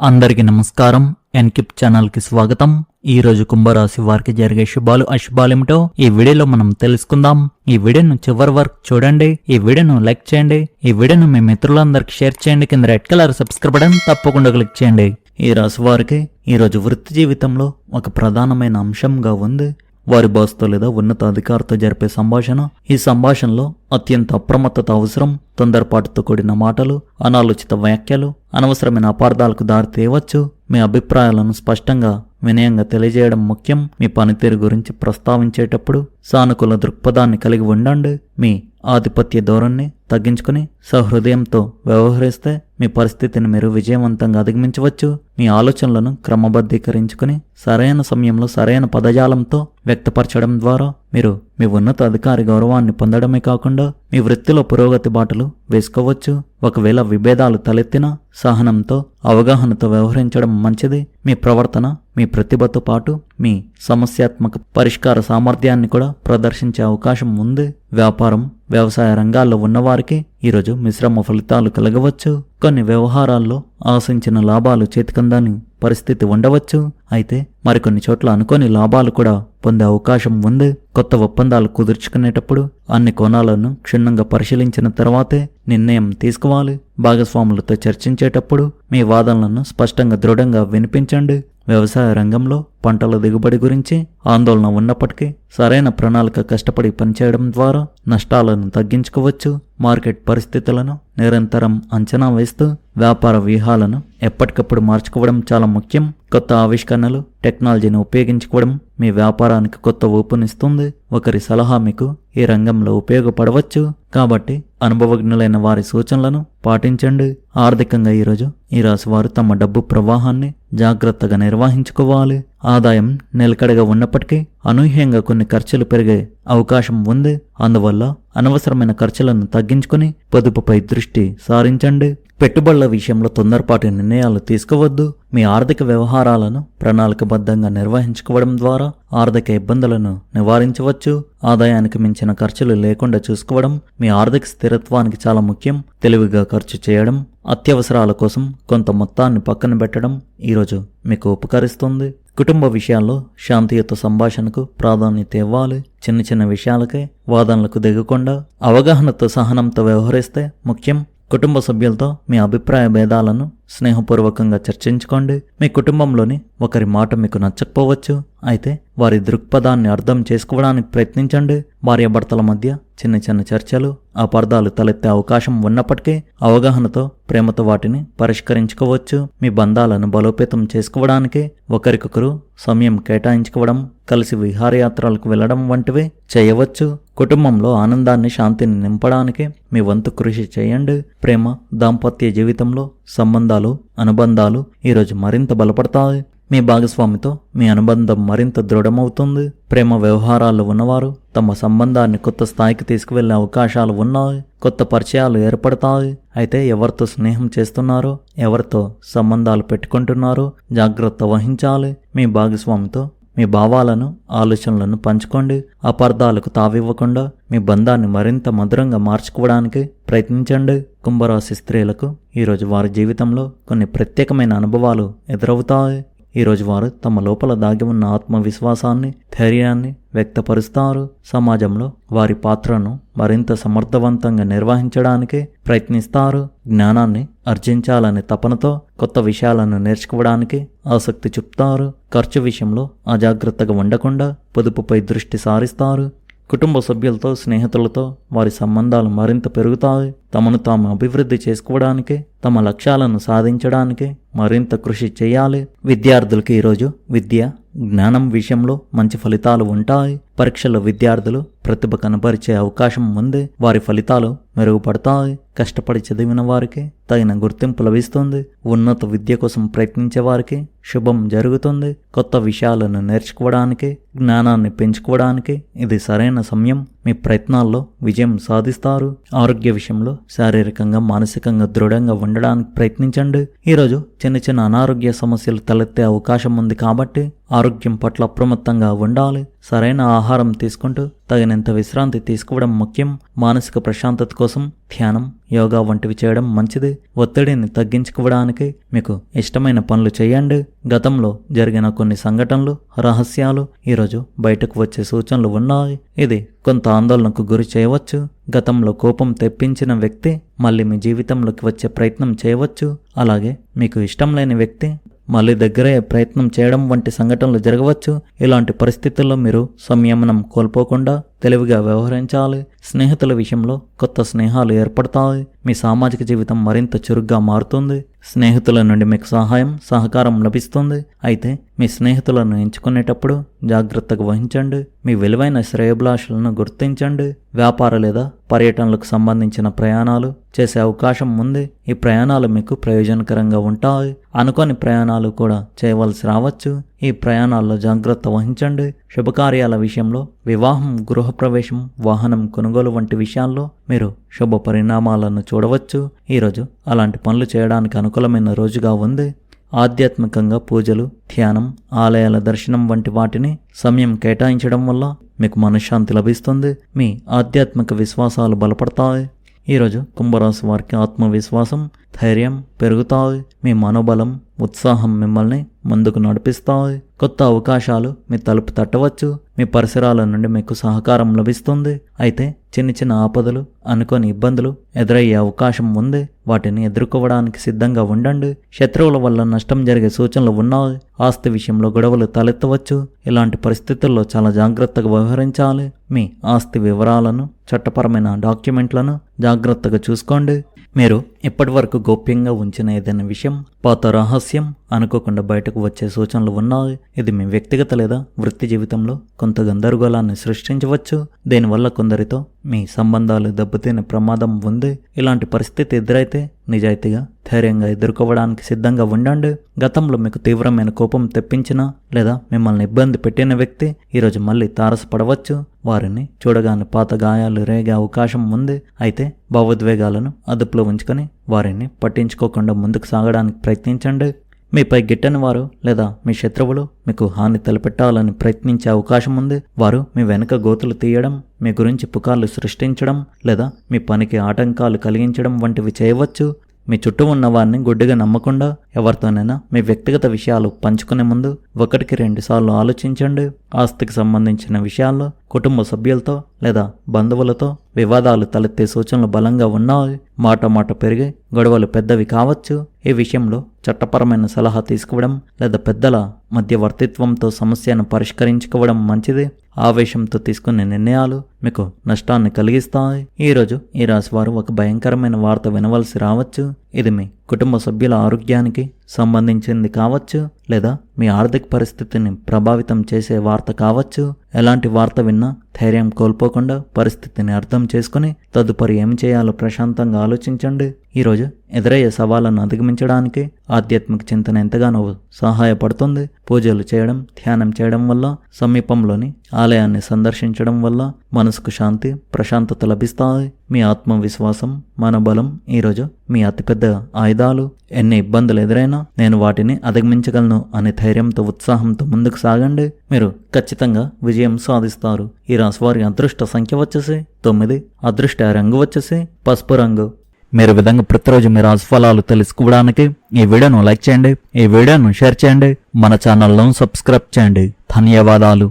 అందరికీ నమస్కారం. ఎన్కిప్ ఛానల్కి స్వాగతం. ఈ రోజు కుంభరాశి వారికి జరిగే శుభాలు అశుభాలేమిటో ఈ వీడియోలో మనం తెలుసుకుందాం. ఈ వీడియోను చివరి వరకు చూడండి. ఈ వీడియోను లైక్ చేయండి. ఈ వీడియోను మీ మిత్రులందరికీ షేర్ చేయండి. కింద రెడ్ కలర్ సబ్స్క్రైబ్ బటన్ తప్పకుండా క్లిక్ చేయండి. ఈ రాశి వారికి ఈ రోజు వృత్తి జీవితంలో ఒక ప్రధానమైన అంశంగా ఉంది. వారి బాస్తో లేదా ఉన్నతాధికారితో జరిపే సంభాషణ. ఈ సంభాషణలో అత్యంత అప్రమత్తత అవసరం తొందరపాటుతో కూడిన మాటలు అనాలోచిత వ్యాఖ్యలు అనవసరమైన అపార్థాలకు దారితీయవచ్చు మీ అభిప్రాయాలను స్పష్టంగా వినయంగా తెలియజేయడం ముఖ్యం. మీ పనితీరు గురించి ప్రస్తావించేటప్పుడు సానుకూల దృక్పథాన్ని కలిగి ఉండండి. మీ ఆధిపత్య ధోరణిని తగ్గించుకుని సహృదయంతో వ్యవహరిస్తే మీ పరిస్థితిని మీరు విజయవంతంగా అధిగమించవచ్చు. మీ ఆలోచనలను క్రమబద్ధీకరించుకుని సరైన సమయంలో సరైన పదజాలంతో వ్యక్తపరచడం ద్వారా మీరు మీ ఉన్నత అధికారి గౌరవాన్ని పొందడమే కాకుండా మీ వృత్తిలో పురోగతి బాటలు వేసుకోవచ్చు. ఒకవేళ విభేదాలు తలెత్తినా సహనంతో అవగాహనతో వ్యవహరించడం మంచిది. మీ ప్రవర్తన మీ ప్రతిభతో పాటు మీ సమస్యాత్మక పరిష్కార సామర్థ్యాన్ని కూడా ప్రదర్శించే అవకాశం ఉంది. వ్యాపారం వ్యవసాయ రంగాల్లో ఉన్నవారికి ఈరోజు మిశ్రమ ఫలితాలు కలగవచ్చు. కొన్ని వ్యవహారాల్లో ఆశించిన లాభాలు చేతికందని పరిస్థితి ఉండవచ్చు. అయితే మరికొన్ని చోట్ల అనుకోని లాభాలు కూడా పొందే అవకాశం ఉంది. కొత్త ఒప్పందాలు కుదుర్చుకునేటప్పుడు అన్ని కోణాలను క్షుణ్ణంగా పరిశీలించిన తర్వాతే నిర్ణయం తీసుకోవాలి. భాగస్వాములతో చర్చించేటప్పుడు మీ వాదనలను స్పష్టంగా దృఢంగా వినిపించండి. వ్యవసాయ రంగంలో పంటల దిగుబడి గురించి ఆందోళన ఉన్నప్పటికీ సరైన ప్రణాళిక కష్టపడి పనిచేయడం ద్వారా నష్టాలను తగ్గించుకోవచ్చు. మార్కెట్ పరిస్థితులను నిరంతరం అంచనా వేస్తూ వ్యాపార వ్యూహాలను ఎప్పటికప్పుడు మార్చుకోవడం చాలా ముఖ్యం. కొత్త ఆవిష్కరణలు టెక్నాలజీని ఉపయోగించుకోవడం మీ వ్యాపారానికి కొత్త ఊపునిస్తుంది. ఒకరి సలహా మీకు ఈ రంగంలో ఉపయోగపడవచ్చు. కాబట్టి అనుభవజ్ఞులైన వారి సూచనలను పాటించండి. ఆర్థికంగా ఈరోజు ఈ రాశి వారు తమ డబ్బు ప్రవాహాన్ని జాగ్రత్తగా నిర్వహించుకోవాలి. ఆదాయం నిలకడగా ఉన్నప్పటికీ అనూహ్యంగా కొన్ని ఖర్చులు పెరిగే అవకాశం ఉంది. అందువల్ల అనవసరమైన ఖర్చులను తగ్గించుకొని పొదుపుపై దృష్టి సారించండి. పెట్టుబడుల విషయంలో తొందరపాటు నిర్ణయాలు తీసుకోవద్దు. మీ ఆర్థిక వ్యవహారాలను ప్రణాళికబద్ధంగా నిర్వహించుకోవడం ద్వారా ఆర్థిక ఇబ్బందులను నివారించవచ్చు ఆదాయానికి మించిన ఖర్చులు లేకుండా చూసుకోవడం మీ ఆర్థిక స్థిరత్వానికి చాలా ముఖ్యం తెలివిగా ఖర్చు చేయడం అత్యవసరాల కోసం కొంత మొత్తాన్ని పక్కన పెట్టడం ఈరోజు మీకు ఉపకరిస్తుంది. కుటుంబ విషయాల్లో శాంతియుత సంభాషణకు ప్రాధాన్యత ఇవ్వాలి. చిన్న చిన్న విషయాలకే వాదనలకు దిగకుండా అవగాహనతో సహనంతో వ్యవహరిస్తే ముఖ్యం. కుటుంబ సభ్యులతో మీ అభిప్రాయ భేదాలను స్నేహపూర్వకంగా చర్చించుకోండి. మీ కుటుంబంలోని ఒకరి మాట మీకు నచ్చకపోవచ్చు. అయితే వారి దృక్పథాన్ని అర్థం చేసుకోవడానికి ప్రయత్నించండి. భార్యాభర్తల మధ్య చిన్న చిన్న చర్చలు అపార్థాలు తలెత్తే అవకాశం ఉన్నప్పటికీ అవగాహనతో ప్రేమతో వాటిని పరిష్కరించుకోవచ్చు. మీ బంధాలను బలోపేతం చేసుకోవడానికి ఒకరికొకరు సమయం కేటాయించుకోవడం కలిసి విహారయాత్రలకు వెళ్ళడం వంటివి చేయవచ్చు. కుటుంబంలో ఆనందాన్ని శాంతిని నింపడానికి మీ వంతు కృషి చేయండి. ప్రేమ దాంపత్య జీవితంలో సంబంధాలు అనుబంధాలు ఈరోజు మరింత బలపడతాయి. మీ భాగస్వామితో మీ అనుబంధం మరింత దృఢమవుతుంది. ప్రేమ వ్యవహారాల్లో ఉన్నవారు తమ సంబంధాన్ని కొత్త స్థాయికి తీసుకువెళ్ళే అవకాశాలు ఉన్నాయి. కొత్త పరిచయాలు ఏర్పడతాయి. అయితే ఎవరితో స్నేహం చేస్తున్నారో ఎవరితో సంబంధాలు పెట్టుకుంటున్నారో జాగ్రత్త వహించాలి. మీ భాగస్వామితో మీ భావాలను ఆలోచనలను పంచుకోండి. అపార్థాలకు తావివ్వకుండా మీ బంధాన్ని మరింత మధురంగా మార్చుకోవడానికి ప్రయత్నించండి. కుంభరాశి స్త్రీలకు ఈరోజు వారి జీవితంలో కొన్ని ప్రత్యేకమైన అనుభవాలు ఎదురవుతాయి. ఈరోజు వారు తమ లోపల దాగి ఉన్న ఆత్మవిశ్వాసాన్ని ధైర్యాన్ని వ్యక్తపరుస్తారు. సమాజంలో వారి పాత్రను మరింత సమర్థవంతంగా నిర్వహించడానికి ప్రయత్నిస్తారు. జ్ఞానాన్ని అర్జించాలనే తపనతో కొత్త విషయాలను నేర్చుకోవడానికి ఆసక్తి చూపుతారు. ఖర్చు విషయంలో అజాగ్రత్తగా ఉండకుండా పొదుపుపై దృష్టి సారిస్తారు. కుటుంబ సభ్యులతో స్నేహితులతో వారి సంబంధాలు మరింత పెరుగుతాయి. తమను తాము అభివృద్ధి చేసుకోవడానికి తమ లక్ష్యాలను సాధించడానికి మరింత కృషి చేయాలి. విద్యార్థులకి ఈరోజు విద్య జ్ఞానం విషయంలో మంచి ఫలితాలు ఉంటాయి. పరీక్షల్లో విద్యార్థులు ప్రతిభ కనపరిచే అవకాశం ఉంది. వారి ఫలితాలు మెరుగుపడతాయి. కష్టపడి చదివిన వారికి తగిన గుర్తింపు లభిస్తుంది. ఉన్నత విద్య కోసం ప్రయత్నించే వారికి శుభం జరుగుతుంది. కొత్త విషయాలను నేర్చుకోవడానికి జ్ఞానాన్ని పెంచుకోవడానికి ఇది సరైన సమయం. మీ ప్రయత్నాల్లో విజయం సాధిస్తారు. ఆరోగ్య విషయంలో శారీరకంగా మానసికంగా దృఢంగా ఉండడానికి ప్రయత్నించండి. ఈరోజు చిన్న చిన్న అనారోగ్య సమస్యలు తలెత్తే అవకాశం ఉంది కాబట్టి ఆరోగ్యం పట్ల అప్రమత్తంగా ఉండాలి. సరైన ఆహారం తీసుకుంటూ తగినంత విశ్రాంతి తీసుకోవడం ముఖ్యం. మానసిక ప్రశాంతత కోసం ధ్యానం యోగా వంటివి చేయడం మంచిది. ఒత్తిడిని తగ్గించుకోవడానికి మీకు ఇష్టమైన పనులు చేయండి. గతంలో జరిగిన కొన్ని సంఘటనలు రహస్యాలు ఈరోజు బయటకు వచ్చే సూచనలు ఉన్నాయి. ఇది కొంత ఆందోళనకు గురి చేయవచ్చు. గతంలో కోపం తెప్పించిన వ్యక్తి మళ్ళీ మీ జీవితంలోకి వచ్చే ప్రయత్నం చేయవచ్చు. అలాగే మీకు ఇష్టం లేని వ్యక్తి మళ్ళీ దగ్గరే ప్రయత్నం చేయడం వంటి సంఘటనలు జరగవచ్చు. ఇలాంటి పరిస్థితుల్లో మీరు సంయమనం కోల్పోకుండా తెలివిగా వ్యవహరించాలి. స్నేహితుల విషయంలో కొత్త స్నేహాలు ఏర్పడతాయి. మీ సామాజిక జీవితం మరింత చురుగ్గా మారుతుంది. స్నేహితుల నుండి మీకు సహాయం సహకారం లభిస్తుంది. అయితే మీ స్నేహితులను ఎంచుకునేటప్పుడు జాగ్రత్తగా వహించండి. మీ విలువైన శ్రేయభిలాషులను గుర్తించండి. వ్యాపార లేదా పర్యటనలకు సంబంధించిన ప్రయాణాలు చేసే అవకాశం ఉంది. ఈ ప్రయాణాలు మీకు ప్రయోజనకరంగా ఉంటాయి. అనుకోని ప్రయాణాలు కూడా చేయవలసి రావచ్చు. ఈ ప్రయాణాల్లో జాగ్రత్త వహించండి. శుభకార్యాల విషయంలో వివాహం గృహప్రవేశం వాహనం కొనుగోలు వంటి విషయాల్లో మీరు శుభ పరిణామాలను చూడవచ్చు. ఈరోజు అలాంటి పనులు చేయడానికి అనుకూలమైన రోజుగా ఉంది. ఆధ్యాత్మికంగా పూజలు ధ్యానం ఆలయాల దర్శనం వంటి వాటిని సమయం కేటాయించడం వల్ల మీకు మనశ్శాంతి లభిస్తుంది. మీ ఆధ్యాత్మిక విశ్వాసాలు బలపడతాయి. ఈరోజు కుంభరాశి వారికి ఆత్మవిశ్వాసం ధైర్యం పెరుగుతాయి. మీ మనోబలం ఉత్సాహం మిమ్మల్ని ముందుకు నడిపిస్తాయి. కొత్త అవకాశాలు మీ తలుపు తట్టవచ్చు. మీ పరిసరాల నుండి మీకు సహకారం లభిస్తుంది. అయితే చిన్న చిన్న ఆపదలు అనుకోని ఇబ్బందులు ఎదురయ్యే అవకాశం ఉంది. వాటిని ఎదుర్కోవడానికి సిద్ధంగా ఉండండి. శత్రువుల వల్ల నష్టం జరిగే సూచనలు ఉన్నాయి. ఆస్తి విషయంలో గొడవలు తలెత్తవచ్చు. ఇలాంటి పరిస్థితుల్లో చాలా జాగ్రత్తగా వ్యవహరించాలి. మీ ఆస్తి వివరాలను చట్టపరమైన డాక్యుమెంట్లను జాగ్రత్తగా చూసుకోండి. మీరు ఇప్పటివరకు గోప్యంగా ఉంచిన ఏదైనా విషయం పాత రహస్యం అనుకోకుండా బయటకు వచ్చే సూచనలు ఉన్నాయి ఇది మీ వ్యక్తిగత లేదా వృత్తి జీవితంలో కొంత గందరగోళాన్ని సృష్టించవచ్చు. దీనివల్ల కొందరితో మీ సంబంధాలు దెబ్బతినే ప్రమాదం ఉంది. ఇలాంటి పరిస్థితి ఎదురైతే నిజాయితీగా ధైర్యంగా ఎదుర్కోవడానికి సిద్ధంగా ఉండండి. గతంలో మీకు తీవ్రమైన కోపం తెప్పించిన లేదా మిమ్మల్ని ఇబ్బంది పెట్టిన వ్యక్తి ఈరోజు మళ్ళీ తారసపడవచ్చు. వారిని చూడగానే పాత గాయాలు రేగే అవకాశం ఉంది. అయితే భావోద్వేగాలను అదుపులో ఉంచుకొని వారిని పట్టించుకోకుండా ముందుకు సాగడానికి ప్రయత్నించండి. మీపై గిట్టని వారు లేదా మీ శత్రువులు మీకు హాని తలపెట్టాలని ప్రయత్నించే అవకాశం ఉంది. వారు మీ వెనుక గోతులు తీయడం మీ గురించి పుకార్లు సృష్టించడం లేదా మీ పనికి ఆటంకాలు కలిగించడం వంటివి చేయవచ్చు. మీ చుట్టూ ఉన్న వారిని గుడ్డిగా నమ్మకుండా ఎవరితోనైనా మీ వ్యక్తిగత విషయాలు పంచుకునే ముందు ఒకటికి రెండుసార్లు ఆలోచించండి. ఆస్తికి సంబంధించిన విషయాల్లో కుటుంబ సభ్యులతో లేదా బంధువులతో వివాదాలు తలెత్తే సూచనలు బలంగా ఉన్నాయి మాట మాట పెరిగి గొడవలు పెద్దవి కావచ్చు. ఈ విషయంలో చట్టపరమైన సలహా తీసుకోవడం లేదా పెద్దల మధ్యవర్తిత్వంతో సమస్యను పరిష్కరించుకోవడం మంచిది. ఆవేశంతో తీసుకునే నిర్ణయాలు మీకు నష్టాన్ని కలిగిస్తాయి. ఈరోజు ఈ రాశివారు ఒక భయంకరమైన వార్త వినవలసి రావచ్చు. ఇది మీ కుటుంబ సభ్యుల ఆరోగ్యానికి సంబంధించింది కావచ్చు లేదా మీ ఆర్థిక పరిస్థితిని ప్రభావితం చేసే వార్త కావచ్చు ఎలాంటి వార్త విన్నా ధైర్యం కోల్పోకుండా పరిస్థితిని అర్థం చేసుకుని తదుపరి ఏం చేయాలో ప్రశాంతంగా ఆలోచించండి. ఈరోజు ఎదురయ్యే సవాళ్ళను అధిగమించడానికి ఆధ్యాత్మిక చింతన ఎంతగానో సహాయపడుతుంది. పూజలు చేయడం ధ్యానం చేయడం వల్ల సమీపంలోని ఆలయాన్ని సందర్శించడం వల్ల మనసుకు శాంతి ప్రశాంతత లభిస్తాయి. మీ ఆత్మవిశ్వాసం మనబలం ఈరోజు మీ అతిపెద్ద ఆయుధాలు. ఎన్ని ఇబ్బందులు ఎదురైనా నేను వాటిని అధిగమించగలను అనే ధైర్యంతో ఉత్సాహంతో ముందుకు సాగండి. మీరు ఖచ్చితంగా విజయం సాధిస్తారు. ఈ రాశి వారి అదృష్ట సంఖ్య వచ్చేసి తొమ్మిది అదృష్ట రంగు వచ్చేసి పసుపు రంగు. మీరు విధంగా ప్రతిరోజు మీ రాశిఫలాలు తెలుసుకోవడానికి ఈ వీడియోను లైక్ చేయండి ఈ వీడియోను షేర్ చేయండి మన ఛానల్ను సబ్స్క్రైబ్ చేయండి. ధన్యవాదాలు.